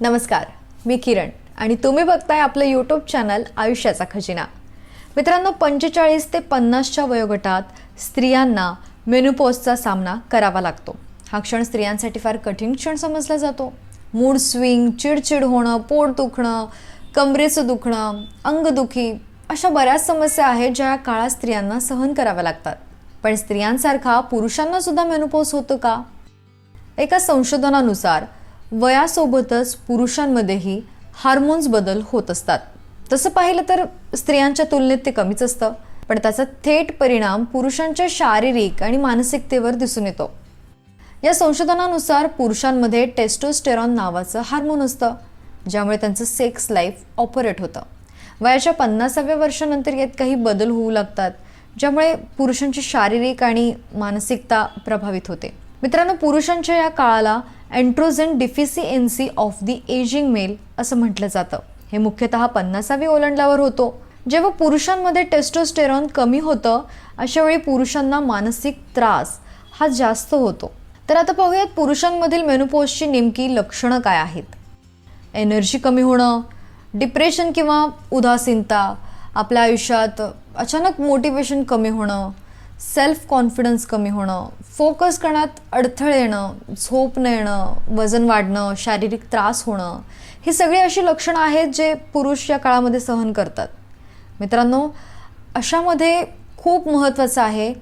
नमस्कार मी किरण आणि तुम्ही बघताय आपलं यूट्यूब चॅनल आयुष्याचा खजिना. मित्रांनो पंचेचाळीस ते पन्नासच्या वयोगटात स्त्रियांना मेनुपॉजचा सामना करावा लागतो. हा क्षण स्त्रियांसाठी फार कठीण क्षण समजला जातो. मूड स्विंग चिडचिड होणं पोट दुखणं कमरेचं दुखणं अंगदुखी अशा बऱ्याच समस्या आहेत ज्या या काळात स्त्रियांना सहन कराव्या लागतात. पण स्त्रियांसारखा पुरुषांना सुद्धा मेनुपोस होतो का? एका संशोधनानुसार वयासोबतच पुरुषांमध्येही हार्मोन्स बदल होत असतात. तसं पाहिलं तर स्त्रियांच्या तुलनेत ते कमीच असतं पण त्याचा थेट परिणाम पुरुषांच्या शारीरिक आणि मानसिकतेवर दिसून येतो. या संशोधनानुसार पुरुषांमध्ये टेस्टोस्टेरॉन नावाचं हार्मोन असतं ज्यामुळे त्यांचं सेक्स लाईफ ऑपरेट होतं. वयाच्या पन्नासाव्या वर्षानंतर यात काही बदल होऊ लागतात ज्यामुळे पुरुषांची शारीरिक आणि मानसिकता प्रभावित होते. मित्रांनो पुरुषांच्या या काळाला androgen deficiency of the aging male असं म्हटलं जातं. हे मुख्यतः पन्नासावी ओलांडल्यावर होतो. जेव्हा पुरुषांमध्ये टेस्टोस्टेरॉन कमी होतं अशा वेळी पुरुषांना मानसिक त्रास हा जास्त होतो. तर आता पाहूयात पुरुषांमधील मेनोपॉजची नेमकी लक्षणं काय आहेत. एनर्जी कमी होणं डिप्रेशन किंवा उदासीनता आपल्या आयुष्यात अचानक मोटिवेशन कमी होणं सेल्फ कॉन्फिडन्स कमी होणं फोकस करण्यात अडथळे येणं झोप न येणं वजन वाढणं शारीरिक त्रास होणं ही सगळी अशी लक्षणं आहेत जे पुरुष या काळामध्ये सहन करतात. मित्रांनो अशामध्ये खूप महत्त्वाचं आहे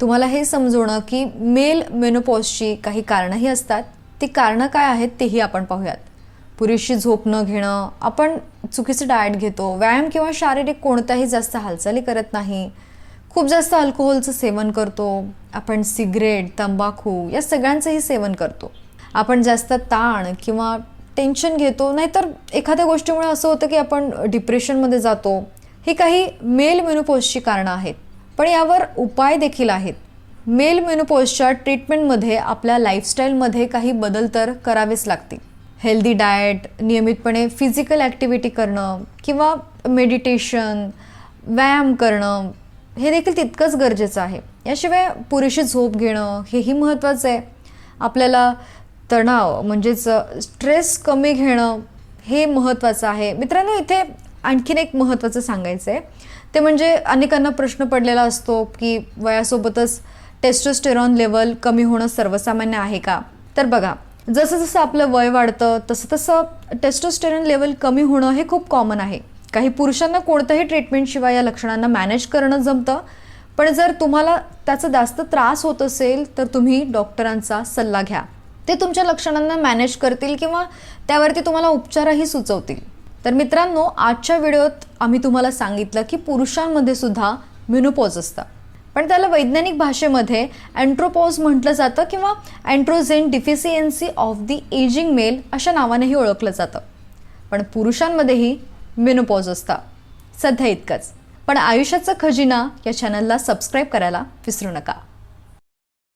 तुम्हाला हे समजवणं की मेल मेनोपॉजची काही कारणंही असतात. ती कारणं काय आहेत तेही आपण पाहूयात. पुरेशी झोप न घेणं आपण चुकीचं डाएट घेतो व्यायाम किंवा शारीरिक कोणत्याही जास्त हालचाली करत नाही खूप जास्त अल्कोहोलचं सेवन करतो. आपण सिगरेट तंबाखू या सगळ्यांचंही सेवन करतो. आपण जास्त ताण किंवा टेन्शन घेतो. नाहीतर एखाद्या गोष्टीमुळे असं होतं की आपण डिप्रेशनमध्ये जातो. ही काही मेल मेनोपॉजची कारणं आहेत. पण यावर उपाय देखील आहेत. मेल मेनोपॉजच्या ट्रीटमेंटमध्ये आपल्या लाईफस्टाईलमध्ये काही बदल तर करावेच लागतील. हेल्दी डाएट नियमितपणे फिजिकल ॲक्टिव्हिटी करणं किंवा मेडिटेशन व्यायाम करणं हे देखील तितकंच गरजेचं आहे. याशिवाय पुरेशी झोप घेणं हेही महत्त्वाचं आहे. आपल्याला तणाव म्हणजेच स्ट्रेस कमी घेणं हे महत्त्वाचं आहे. मित्रांनो इथे आणखीन एक महत्त्वाचं सांगायचं आहे ते म्हणजे अनेकांना प्रश्न पडलेला असतो की वयासोबतच टेस्टोस्टेरॉन लेवल कमी होणं सर्वसामान्य आहे का? तर बघा जसं जसं आपलं वय वाढतं तसं तसं टेस्टोस्टेरॉन लेवल कमी होणं हे खूप कॉमन आहे. काही पुरुषांना कोणत्याही ट्रीटमेंटशिवाय या लक्षणांना मॅनेज करणं जमतं. पण जर तुम्हाला त्याचा जास्त त्रास होत असेल तर तुम्ही डॉक्टरांचा सल्ला घ्या. ते तुमच्या लक्षणांना मॅनेज करतील किंवा त्यावरती तुम्हाला उपचारही सुचवतील. तर मित्रांनो आजच्या व्हिडिओत आम्ही तुम्हाला सांगितलं की पुरुषांमध्ये सुद्धा म्युनोपॉज असतं. पण त्याला वैज्ञानिक भाषेमध्ये अँट्रोपॉज म्हटलं जातं किंवा androgen deficiency of the aging male अशा नावानेही ओळखलं जातं. पण पुरुषांमध्येही मेनोपॉज असता. सध्या इतकंच. पण आयुष्याचा खजिना या चॅनलला सबस्क्राईब करायला विसरू नका.